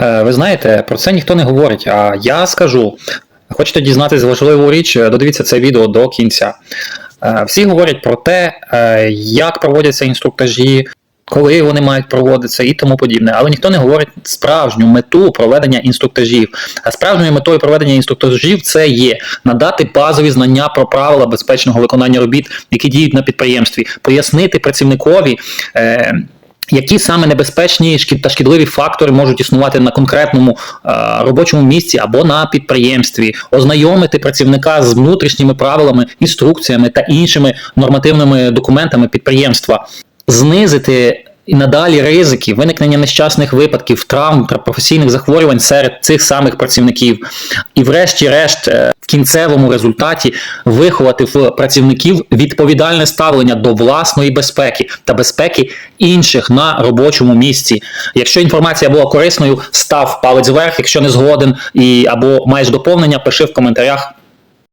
Е, Ви знаєте, про це ніхто не говорить. А я скажу. Хочете дізнатися важливу річ, е, додивіться це відео до кінця. Е, Всі говорять про те, як проводяться інструктажі, коли вони мають проводитися і тому подібне. Але ніхто не говорить справжню мету проведення інструктажів. А справжньою метою проведення інструктажів це є надати базові знання про правила безпечного виконання робіт, які діють на підприємстві, пояснити працівникові. Які саме небезпечні та шкідливі фактори можуть існувати на конкретному е, робочому місці або на підприємстві, ознайомити працівника з внутрішніми правилами, інструкціями та іншими нормативними документами підприємства, знизити і надалі ризики виникнення нещасних випадків, травм та професійних захворювань серед цих самих працівників, і, врешті-решт, е, в кінцевому результаті виховати в працівників відповідальне ставлення до власної безпеки та безпеки інших на робочому місці. Якщо інформація була корисною, став палець вверх, якщо не згоден і або маєш доповнення, пиши в коментарях.